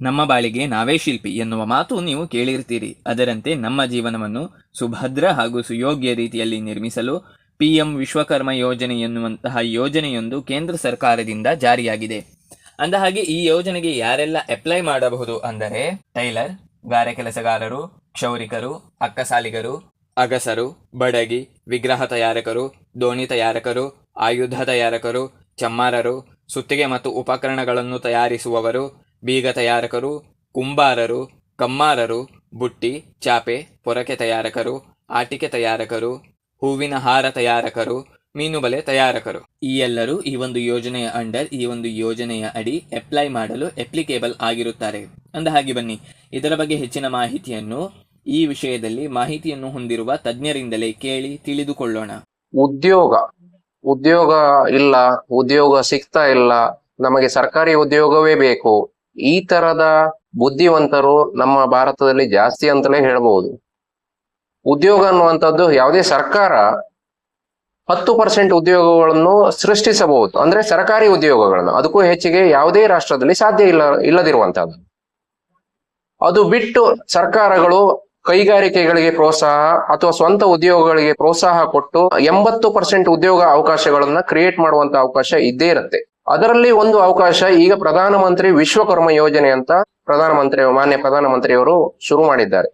ನಮ್ಮ ಬಾಳಿಗೆ ನಾವೇ ಶಿಲ್ಪಿ ಎನ್ನುವ ಮಾತು ನೀವು ಕೇಳಿರ್ತೀರಿ. ಅದರಂತೆ ನಮ್ಮ ಜೀವನವನ್ನು ಸುಭದ್ರ ಹಾಗೂ ಸುಯೋಗ್ಯ ರೀತಿಯಲ್ಲಿ ನಿರ್ಮಿಸಲು ಪಿಎಂ ವಿಶ್ವಕರ್ಮ ಯೋಜನೆ ಎನ್ನುವಂತಹ ಯೋಜನೆಯೊಂದು ಕೇಂದ್ರ ಸರ್ಕಾರದಿಂದ ಜಾರಿಯಾಗಿದೆ. ಅಂದಹಾಗೆ ಈ ಯೋಜನೆಗೆ ಯಾರೆಲ್ಲ ಅಪ್ಲೈ ಮಾಡಬಹುದು ಅಂದರೆ ಟೈಲರ್, ಗಾರೆ ಕೆಲಸಗಾರರು, ಕ್ಷೌರಿಕರು, ಅಕ್ಕಸಾಲಿಗರು, ಅಗಸರು, ಬಡಗಿ, ವಿಗ್ರಹ ತಯಾರಕರು, ದೋಣಿ ತಯಾರಕರು, ಆಯುಧ ತಯಾರಕರು, ಚಮ್ಮಾರರು, ಸುತ್ತಿಗೆ ಮತ್ತು ಉಪಕರಣಗಳನ್ನು ತಯಾರಿಸುವವರು ಬೀಗ ತಯಾರಕರು, ಕುಂಬಾರರು, ಕಮ್ಮಾರರು, ಬುಟ್ಟಿ, ಚಾಪೆ, ಪೊರಕೆ ತಯಾರಕರು, ಆಟಿಕೆ ತಯಾರಕರು, ಹೂವಿನ ಹಾರ ತಯಾರಕರು, ಮೀನುಬಲೆ ತಯಾರಕರು. ಈ ಎಲ್ಲರೂ ಈ ಒಂದು ಯೋಜನೆಯ ಅಂಡರ್, ಈ ಒಂದು ಯೋಜನೆಯ ಅಡಿ ಅಪ್ಲೈ ಮಾಡಲು ಅಪ್ಲಿಕೇಬಲ್ ಆಗಿರುತ್ತಾರೆ. ಅಂದ ಹಾಗೆ ಬನ್ನಿ, ಇದರ ಬಗ್ಗೆ ಹೆಚ್ಚಿನ ಮಾಹಿತಿಯನ್ನು ಈ ವಿಷಯದಲ್ಲಿ ಮಾಹಿತಿಯನ್ನು ಹೊಂದಿರುವ ತಜ್ಞರಿಂದಲೇ ಕೇಳಿ ತಿಳಿದುಕೊಳ್ಳೋಣ. ಉದ್ಯೋಗ. ಉದ್ಯೋಗ ಇಲ್ಲ, ಉದ್ಯೋಗ ಸಿಗ್ತಾ ಇಲ್ಲ. ನಮಗೆ ಸರ್ಕಾರಿ ಉದ್ಯೋಗವೇ ಬೇಕು. ಈ ತರದ ಬುದ್ಧಿವಂತರು ನಮ್ಮ ಭಾರತದಲ್ಲಿ ಜಾಸ್ತಿ ಅಂತಲೇ ಹೇಳಬಹುದು. ಉದ್ಯೋಗ ಅನ್ನುವಂಥದ್ದು ಯಾವುದೇ ಸರ್ಕಾರ ಹತ್ತು ಪರ್ಸೆಂಟ್ ಉದ್ಯೋಗಗಳನ್ನು ಸೃಷ್ಟಿಸಬಹುದು. ಅಂದ್ರೆ ಸರ್ಕಾರಿ ಉದ್ಯೋಗಗಳನ್ನು. ಅದಕ್ಕೂ ಹೆಚ್ಚಿಗೆ ಯಾವುದೇ ರಾಷ್ಟ್ರದಲ್ಲಿ ಸಾಧ್ಯ ಇಲ್ಲ ಇಲ್ಲದಿರುವಂತಹದ್ದು ಅದು ಬಿಟ್ಟು ಸರ್ಕಾರಗಳು ಕೈಗಾರಿಕೆಗಳಿಗೆ ಪ್ರೋತ್ಸಾಹ ಅಥವಾ ಸ್ವಂತ ಉದ್ಯೋಗಗಳಿಗೆ ಪ್ರೋತ್ಸಾಹ ಕೊಟ್ಟು ಎಂಬತ್ತು ಪರ್ಸೆಂಟ್ ಉದ್ಯೋಗ ಅವಕಾಶಗಳನ್ನ ಕ್ರಿಯೇಟ್ ಮಾಡುವಂತ ಅವಕಾಶ ಇದ್ದೇ ಇರುತ್ತೆ. ಅದರಲ್ಲಿ ಒಂದು ಅವಕಾಶ ಈಗ ಪ್ರಧಾನಮಂತ್ರಿ ವಿಶ್ವಕರ್ಮ ಯೋಜನೆ ಅಂತ ಪ್ರಧಾನಮಂತ್ರಿ ಮಾನ್ಯ ಪ್ರಧಾನಮಂತ್ರಿಯವರು ಶುರು ಮಾಡಿದ್ದಾರೆ.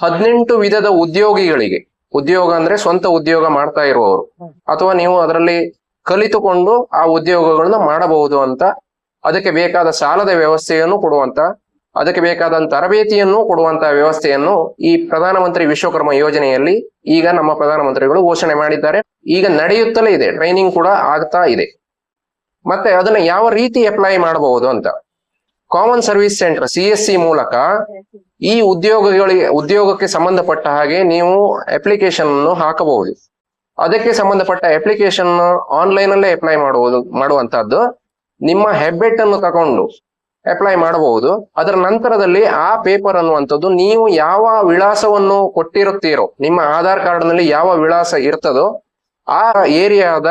ಹದಿನೆಂಟು ವಿಧದ ಉದ್ಯೋಗಿಗಳಿಗೆ, ಉದ್ಯೋಗ ಅಂದ್ರೆ ಸ್ವಂತ ಉದ್ಯೋಗ ಮಾಡ್ತಾ ಇರುವವರು, ಅಥವಾ ನೀವು ಅದರಲ್ಲಿ ಕಲಿತುಕೊಂಡು ಆ ಉದ್ಯೋಗಗಳನ್ನ ಮಾಡಬಹುದು ಅಂತ ಅದಕ್ಕೆ ಬೇಕಾದ ಸಾಲದ ವ್ಯವಸ್ಥೆಯನ್ನು ಕೊಡುವಂತ, ಅದಕ್ಕೆ ಬೇಕಾದ ತರಬೇತಿಯನ್ನು ಕೊಡುವಂತ ವ್ಯವಸ್ಥೆಯನ್ನು ಈ ಪ್ರಧಾನಮಂತ್ರಿ ವಿಶ್ವಕರ್ಮ ಯೋಜನೆಯಲ್ಲಿ ಈಗ ನಮ್ಮ ಪ್ರಧಾನಮಂತ್ರಿಗಳು ಘೋಷಣೆ ಮಾಡಿದ್ದಾರೆ. ಈಗ ನಡೆಯುತ್ತಲೇ ಇದೆ, ಟ್ರೈನಿಂಗ್ ಕೂಡ ಆಗ್ತಾ ಇದೆ. ಮತ್ತೆ ಅದನ್ನ ಯಾವ ರೀತಿ ಅಪ್ಲೈ ಮಾಡಬಹುದು ಅಂತ. Common service centre C S C ಮೂಲಕ ಈ ಉದ್ಯೋಗಗಳಿಗೆ, ಉದ್ಯೋಗಕ್ಕೆ ಸಂಬಂಧಪಟ್ಟ ಹಾಗೆ ನೀವು ಅಪ್ಲಿಕೇಶನ್ ಅನ್ನು ಹಾಕಬಹುದು. ಅದಕ್ಕೆ ಸಂಬಂಧಪಟ್ಟ ಅಪ್ಲಿಕೇಶನ್ ಆನ್ಲೈನ್ ಅಲ್ಲೇ ಅಪ್ಲೈ ಮಾಡುವುದು, ಮಾಡುವಂತಹದ್ದು ನಿಮ್ಮ ಹೆಬ್ಬೆಟ್ ಅನ್ನು ತಗೊಂಡು ಅಪ್ಲೈ ಮಾಡಬಹುದು. ಅದರ ನಂತರದಲ್ಲಿ ಆ ಪೇಪರ್ ಅನ್ನುವಂಥದ್ದು ನೀವು ಯಾವ ವಿಳಾಸವನ್ನು ಕೊಟ್ಟಿರುತ್ತೀರೋ, ನಿಮ್ಮ ಆಧಾರ್ ಕಾರ್ಡ್ನಲ್ಲಿ ಯಾವ ವಿಳಾಸ ಇರ್ತದೋ ಆ ಏರಿಯಾದ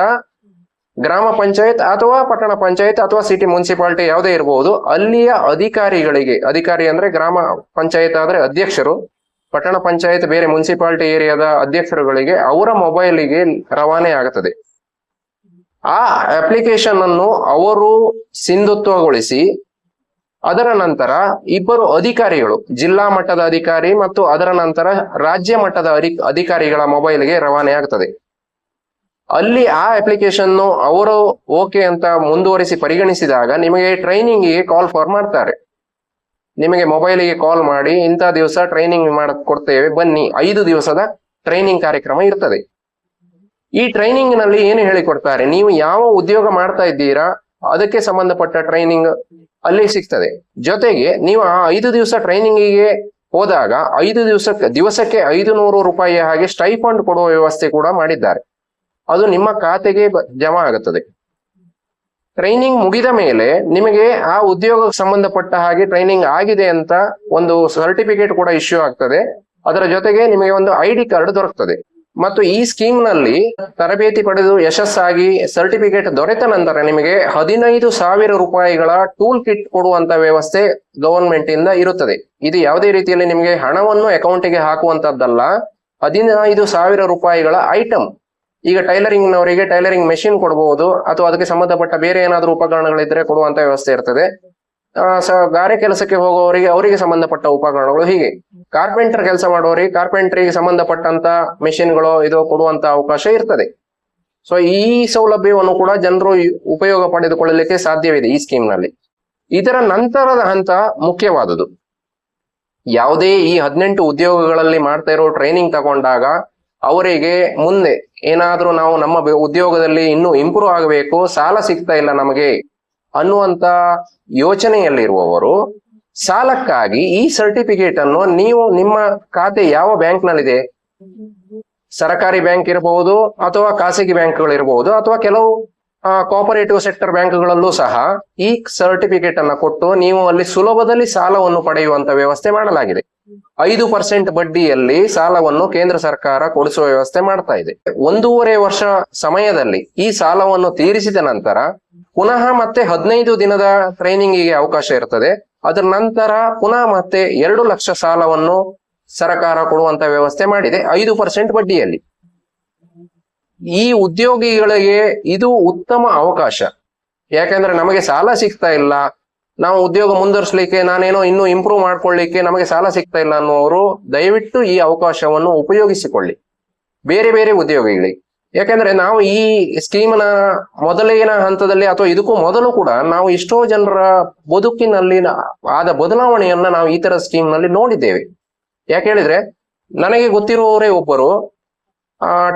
ಗ್ರಾಮ ಪಂಚಾಯತ್ ಅಥವಾ ಪಟ್ಟಣ ಪಂಚಾಯತ್ ಅಥವಾ ಸಿಟಿ ಮುನ್ಸಿಪಾಲಿಟಿ ಯಾವುದೇ ಇರಬಹುದು ಅಲ್ಲಿಯ ಅಧಿಕಾರಿಗಳಿಗೆ, ಅಧಿಕಾರಿ ಅಂದ್ರೆ ಗ್ರಾಮ ಪಂಚಾಯತ್ ಆದ್ರೆ ಅಧ್ಯಕ್ಷರು, ಪಟ್ಟಣ ಪಂಚಾಯತ್ ಬೇರೆ ಮುನ್ಸಿಪಾಲಿಟಿ ಏರಿಯಾದ ಅಧ್ಯಕ್ಷರುಗಳಿಗೆ ಅವರ ಮೊಬೈಲಿಗೆ ರವಾನೆ ಆಗುತ್ತದೆ. ಆ ಅಪ್ಲಿಕೇಶನ್ ಅನ್ನು ಅವರು ಸಿಂಧುತ್ವಗೊಳಿಸಿ, ಅದರ ನಂತರ ಇಬ್ಬರು ಅಧಿಕಾರಿಗಳು, ಜಿಲ್ಲಾ ಮಟ್ಟದ ಅಧಿಕಾರಿ ಮತ್ತು ಅದರ ನಂತರ ರಾಜ್ಯ ಮಟ್ಟದ ಅಧಿ- ಅಧಿಕಾರಿಗಳ ಮೊಬೈಲ್ಗೆ ರವಾನೆ ಆಗ್ತದೆ ಅಲ್ಲಿ ಆ ಅಪ್ಲಿಕೇಶನ್ ಅವರು ಓಕೆ ಅಂತ ಮುಂದುವರಿಸಿ ಪರಿಗಣಿಸಿದಾಗ ನಿಮಗೆ ಟ್ರೈನಿಂಗಿಗೆ ಕಾಲ್ ಫಾರ್ ಮಾಡ್ತಾರೆ. ನಿಮಗೆ ಮೊಬೈಲಿಗೆ ಕಾಲ್ ಮಾಡಿ ಇಂಥ ದಿವಸ ಟ್ರೈನಿಂಗ್ ಮಾಡ, ಕೊಡ್ತೇವೆ, ಬನ್ನಿ. ಐದು ದಿವಸದ ಟ್ರೈನಿಂಗ್ ಕಾರ್ಯಕ್ರಮ ಇರ್ತದೆ. ಈ ಟ್ರೈನಿಂಗ್ನಲ್ಲಿ ಏನು ಹೇಳಿಕೊಡ್ತಾರೆ? ನೀವು ಯಾವ ಉದ್ಯೋಗ ಮಾಡ್ತಾ ಇದ್ದೀರಾ, ಅದಕ್ಕೆ ಸಂಬಂಧಪಟ್ಟ ಟ್ರೈನಿಂಗ್ ಅಲ್ಲಿ ಸಿಗ್ತದೆ. ಜೊತೆಗೆ ನೀವು ಆ ಐದು ದಿವಸ ಟ್ರೈನಿಂಗಿಗೆ ಹೋದಾಗ ಐದು ದಿವಸಕ್ಕೆ ದಿವಸಕ್ಕೆ ಐದು ನೂರು ರೂಪಾಯಿ ಹಾಗೆ ಸ್ಟೈಫಂಡ್ ಕೊಡುವ ವ್ಯವಸ್ಥೆ ಕೂಡ ಮಾಡಿದ್ದಾರೆ. ಅದು ನಿಮ್ಮ ಖಾತೆಗೆ ಜಮಾ ಆಗುತ್ತದೆ. ಟ್ರೈನಿಂಗ್ ಮುಗಿದ ಮೇಲೆ ನಿಮಗೆ ಆ ಉದ್ಯೋಗಕ್ಕೆ ಸಂಬಂಧಪಟ್ಟ ಹಾಗೆ ಟ್ರೈನಿಂಗ್ ಆಗಿದೆ ಅಂತ ಒಂದು ಸರ್ಟಿಫಿಕೇಟ್ ಕೂಡ ಇಶ್ಯೂ ಆಗ್ತದೆ. ಅದರ ಜೊತೆಗೆ ನಿಮಗೆ ಒಂದು ಐ ಡಿ ಕಾರ್ಡ್ ದೊರಕ್ತದೆ. ಮತ್ತು ಈ ಸ್ಕೀಮ್ನಲ್ಲಿ ತರಬೇತಿ ಪಡೆದು ಯಶಸ್ಸಾಗಿ ಸರ್ಟಿಫಿಕೇಟ್ ದೊರೆತ ನಂತರ ನಿಮಗೆ ಹದಿನೈದು ಸಾವಿರ ರೂಪಾಯಿಗಳ ಟೂಲ್ ಕಿಟ್ ಕೊಡುವಂತ ವ್ಯವಸ್ಥೆ ಗವರ್ಮೆಂಟ್ ಇಂದ ಇರುತ್ತದೆ. ಇದು ಯಾವುದೇ ರೀತಿಯಲ್ಲಿ ನಿಮಗೆ ಹಣವನ್ನು ಅಕೌಂಟಿಗೆ ಹಾಕುವಂತದ್ದಲ್ಲ. ಹದಿನೈದು ಸಾವಿರ ರೂಪಾಯಿಗಳ ಐಟಮ್ ಈಗ ಟೈಲರಿಂಗ್ ನವರಿಗೆ ಟೈಲರಿಂಗ್ ಮೆಷಿನ್ ಕೊಡಬಹುದು ಅಥವಾ ಅದಕ್ಕೆ ಸಂಬಂಧಪಟ್ಟ ಬೇರೆ ಏನಾದರೂ ಉಪಕರಣಗಳಿದ್ರೆ ಕೊಡುವಂತ ವ್ಯವಸ್ಥೆ ಇರ್ತದೆ. ಗಾರೆ ಕೆಲಸಕ್ಕೆ ಹೋಗುವವರಿಗೆ ಅವರಿಗೆ ಸಂಬಂಧಪಟ್ಟ ಉಪಕರಣಗಳು ಹೀಗೆ. ಕಾರ್ಪೆಂಟರ್ ಕೆಲಸ ಮಾಡುವವರಿಗೆ ಕಾರ್ಪೆಂಟ್ರಿಗೆ ಸಂಬಂಧಪಟ್ಟಂತ ಮೆಷಿನ್ಗಳು ಇದು ಕೊಡುವಂತ ಅವಕಾಶ ಇರ್ತದೆ. ಸೊ, ಈ ಸೌಲಭ್ಯವನ್ನು ಕೂಡ ಜನರು ಉಪಯೋಗ ಪಡೆದುಕೊಳ್ಳಲಿಕ್ಕೆ ಸಾಧ್ಯವಿದೆ ಈ ಸ್ಕೀಮ್ನಲ್ಲಿ ಇದರ ನಂತರದ ಹಂತ ಮುಖ್ಯವಾದುದು ಯಾವುದೇ ಈ ಹದಿನೆಂಟು ಉದ್ಯೋಗಗಳಲ್ಲಿ ಮಾಡ್ತಾ ಇರೋ ಟ್ರೈನಿಂಗ್ ತಗೊಂಡಾಗ ಅವರಿಗೆ ಮುಂದೆ ಏನಾದರೂ ನಾವು ನಮ್ಮ ಉದ್ಯೋಗದಲ್ಲಿ ಇನ್ನೂ ಇಂಪ್ರೂವ್ ಆಗಬೇಕು, ಸಾಲ ಸಿಗ್ತಾ ಇಲ್ಲ ನಮಗೆ ಅನ್ನುವಂತ ಯೋಚನೆಯಲ್ಲಿರುವವರು, ಸಾಲಕ್ಕಾಗಿ ಈ ಸರ್ಟಿಫಿಕೇಟ್ ಅನ್ನು ನೀವು ನಿಮ್ಮ ಖಾತೆ ಯಾವ ಬ್ಯಾಂಕ್ ನಲ್ಲಿದೆ ಸರಕಾರಿ ಬ್ಯಾಂಕ್ ಇರಬಹುದು ಅಥವಾ ಖಾಸಗಿ ಬ್ಯಾಂಕ್ಗಳು ಇರಬಹುದು ಅಥವಾ ಕೆಲವು ಕೋಪರೇಟಿವ್ ಸೆಕ್ಟರ್ ಬ್ಯಾಂಕ್ಗಳಲ್ಲೂ ಸಹ ಈ ಸರ್ಟಿಫಿಕೇಟ್ ಅನ್ನ ಕೊಟ್ಟು ನೀವು ಅಲ್ಲಿ ಸುಲಭದಲ್ಲಿ ಸಾಲವನ್ನು ಪಡೆಯುವಂತ ವ್ಯವಸ್ಥೆ ಮಾಡಲಾಗಿದೆ. ಐದು ಪರ್ಸೆಂಟ್ ಬಡ್ಡಿಯಲ್ಲಿ ಸಾಲವನ್ನು ಕೇಂದ್ರ ಸರ್ಕಾರ ಕೊಡಿಸುವ ವ್ಯವಸ್ಥೆ ಮಾಡ್ತಾ ಇದೆ. ಒಂದೂವರೆ ವರ್ಷ ಸಮಯದಲ್ಲಿ ಈ ಸಾಲವನ್ನು ತೀರಿಸಿದ ನಂತರ ಪುನಃ ಮತ್ತೆ ಹದಿನೈದು ದಿನದ ಟ್ರೈನಿಂಗಿಗೆ ಅವಕಾಶ ಇರ್ತದೆ. ಅದರ ನಂತರ ಪುನಃ ಮತ್ತೆ ಎರಡು ಲಕ್ಷ ಸಾಲವನ್ನು ಸರ್ಕಾರ ಕೊಡುವಂತ ವ್ಯವಸ್ಥೆ ಮಾಡಿದೆ. ಐದು ಪರ್ಸೆಂಟ್ ಬಡ್ಡಿಯಲ್ಲಿ. ಈ ಉದ್ಯೋಗಿಗಳಿಗೆ ಇದು ಉತ್ತಮ ಅವಕಾಶ. ಯಾಕಂದ್ರೆ ನಮಗೆ ಸಾಲ ಸಿಗ್ತಾ ಇಲ್ಲ. ನಾವು ಉದ್ಯೋಗ ಮುಂದುವರಿಸಲಿಕ್ಕೆ, ನಾನೇನೋ ಇನ್ನೂ ಇಂಪ್ರೂವ್ ಮಾಡ್ಕೊಳ್ಳಿಕ್ಕೆ ನಮಗೆ ಸಾಲ ಸಿಗ್ತಾ ಇಲ್ಲ ಅನ್ನುವರು ದಯವಿಟ್ಟು ಈ ಅವಕಾಶವನ್ನು ಉಪಯೋಗಿಸಿಕೊಳ್ಳಿ. ಬೇರೆ ಬೇರೆ ಉದ್ಯೋಗಿಗಳಿಗೆ. ಯಾಕಂದ್ರೆ ನಾವು ಈ ಸ್ಕೀಮ್ನ ಮೊದಲಿನ ಹಂತದಲ್ಲಿ ಅಥವಾ ಇದಕ್ಕೂ ಮೊದಲು ಕೂಡ ನಾವು ಎಷ್ಟೋ ಜನರ ಬದುಕಿನಲ್ಲಿ ಆದ ಬದಲಾವಣೆಯನ್ನ ನಾವು ಈ ತರ ಸ್ಕೀಮ್ನಲ್ಲಿ ನೋಡಿದ್ದೇವೆ. ಯಾಕೆ ಹೇಳಿದ್ರೆ, ನನಗೆ ಗೊತ್ತಿರುವವರೇ ಒಬ್ಬರು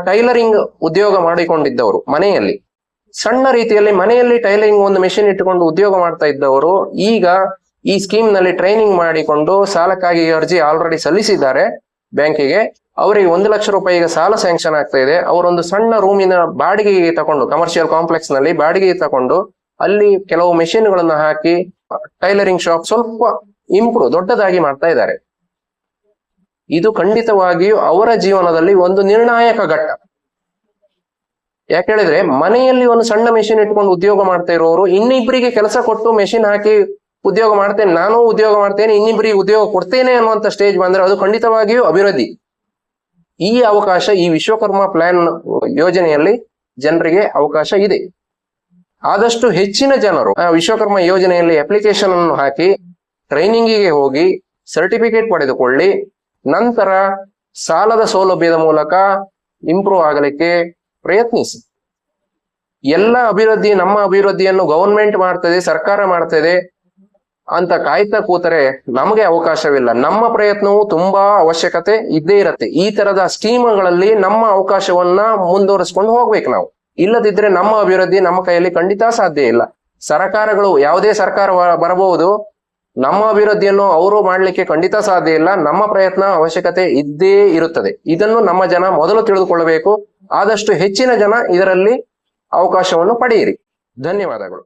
ಟೈಲರಿಂಗ್ ಉದ್ಯೋಗ ಮಾಡಿಕೊಂಡಿದ್ದವರು ಮನೆಯಲ್ಲಿ. ಸಣ್ಣ ರೀತಿಯಲ್ಲಿ ಮನೆಯಲ್ಲಿ ಟೈಲರಿಂಗ್ ಒಂದು ಮೆಷಿನ್ ಇಟ್ಟುಕೊಂಡು ಉದ್ಯೋಗ ಮಾಡ್ತಾ ಇದ್ದವರು, ಈಗ ಈ ಸ್ಕೀಮ್ನಲ್ಲಿ ಟ್ರೈನಿಂಗ್ ಮಾಡಿಕೊಂಡು ಸಾಲಕ್ಕಾಗಿ ಅರ್ಜಿ ಆಲ್ರೆಡಿ ಸಲ್ಲಿಸಿದ್ದಾರೆ ಬ್ಯಾಂಕಿಗೆ. ಅವರಿಗೆ ಒಂದು ಲಕ್ಷ ರೂಪಾಯಿಗೆ ಸಾಲ ಸ್ಯಾಂಕ್ಷನ್ ಆಗ್ತಾ ಇದೆ. ಅವರೊಂದು ಸಣ್ಣ ರೂಮಿನ ಬಾಡಿಗೆಗೆ ತಕೊಂಡು ಕಮರ್ಷಿಯಲ್ ಕಾಂಪ್ಲೆಕ್ಸ್ನಲ್ಲಿ ಬಾಡಿಗೆಗೆ ತಕೊಂಡು ಅಲ್ಲಿ ಕೆಲವು ಮೆಷಿನ್ಗಳನ್ನು ಹಾಕಿ ಟೈಲರಿಂಗ್ ಶಾಪ್ ಸ್ವಲ್ಪ ಇಂಪ್ರೂವ್ ದೊಡ್ಡದಾಗಿ ಮಾಡ್ತಾ ಇದ್ದಾರೆ. ಇದು ಖಂಡಿತವಾಗಿಯೂ ಅವರ ಜೀವನದಲ್ಲಿ ಒಂದು ನಿರ್ಣಾಯಕ ಘಟ್ಟ. ಯಾಕೆ ಹೇಳಿದ್ರೆ, ಮನೆಯಲ್ಲಿ ಒಂದು ಸಣ್ಣ ಮೆಷಿನ್ ಇಟ್ಕೊಂಡು ಉದ್ಯೋಗ ಮಾಡ್ತಾ ಇರೋರು ಇನ್ನಿಬ್ಬರಿಗೆ ಕೆಲಸ ಕೊಟ್ಟು ಮೆಷಿನ್ ಹಾಕಿ ಉದ್ಯೋಗ ಮಾಡ್ತೇನೆ, ನಾನು ಉದ್ಯೋಗ ಮಾಡ್ತೇನೆ ಇನ್ನಿಬ್ಬರಿಗೆ ಉದ್ಯೋಗ ಕೊಡ್ತೇನೆ ಅನ್ನುವಂತ ಸ್ಟೇಜ್ ಬಂದ್ರೆ ಅದು ಖಂಡಿತವಾಗಿಯೂ ಅಭಿವೃದ್ಧಿ. ಈ ಅವಕಾಶ, ಈ ವಿಶ್ವಕರ್ಮ ಪ್ಲಾನ್ ಯೋಜನೆಯಲ್ಲಿ ಜನರಿಗೆ ಅವಕಾಶ ಇದೆ. ಆದಷ್ಟು ಹೆಚ್ಚಿನ ಜನರು ವಿಶ್ವಕರ್ಮ ಯೋಜನೆಯಲ್ಲಿ ಅಪ್ಲಿಕೇಶನ್ ಅನ್ನು ಹಾಕಿ ಟ್ರೈನಿಂಗಿಗೆ ಹೋಗಿ ಸರ್ಟಿಫಿಕೇಟ್ ಪಡೆದುಕೊಳ್ಳಿ ನಂತರ ಸಾಲದ ಸೌಲಭ್ಯದ ಮೂಲಕ ಇಂಪ್ರೂವ್ ಆಗಲಿಕ್ಕೆ ಪ್ರಯತ್ನಿಸಿ. ಎಲ್ಲ ಅಭಿವೃದ್ಧಿ ನಮ್ಮ ಅಭಿವೃದ್ಧಿಯನ್ನು ಗವರ್ಮೆಂಟ್ ಮಾಡ್ತದೆ, ಸರ್ಕಾರ ಮಾಡ್ತದೆ ಅಂತ ಕಾಯ್ತಾ ಕೂತರೆ ನಮಗೆ ಅವಕಾಶವಿಲ್ಲ. ನಮ್ಮ ಪ್ರಯತ್ನವು ತುಂಬಾ ಅವಶ್ಯಕತೆ ಇದ್ದೇ ಇರುತ್ತೆ. ಈ ತರದ ಸ್ಕೀಮ್ಗಳಲ್ಲಿ ನಮ್ಮ ಅವಕಾಶವನ್ನ ಮುಂದುವರಿಸ್ಕೊಂಡು ಹೋಗ್ಬೇಕು ನಾವು. ಇಲ್ಲದಿದ್ರೆ ನಮ್ಮ ಅಭಿವೃದ್ಧಿ ನಮ್ಮ ಕೈಯಲ್ಲಿ ಖಂಡಿತ ಸಾಧ್ಯ ಇಲ್ಲ. ಸರ್ಕಾರಗಳು ಯಾವುದೇ ಸರ್ಕಾರ ಬರಬಹುದು ನಮ್ಮ ಅಭಿವೃದ್ಧಿಯನ್ನು ಅವರು ಮಾಡಲಿಕ್ಕೆ ಖಂಡಿತ ಸಾಧ್ಯ ಇಲ್ಲ. ನಮ್ಮ ಪ್ರಯತ್ನ ಅವಶ್ಯಕತೆ ಇದ್ದೇ ಇರುತ್ತದೆ. ಇದನ್ನು ನಮ್ಮ ಜನ ಮೊದಲು ತಿಳಿದುಕೊಳ್ಳಬೇಕು. ಆದಷ್ಟು ಹೆಚ್ಚಿನ ಜನ ಇದರಲ್ಲಿ ಅವಕಾಶವನ್ನು ಪಡೆಯಿರಿ. ಧನ್ಯವಾದಗಳು.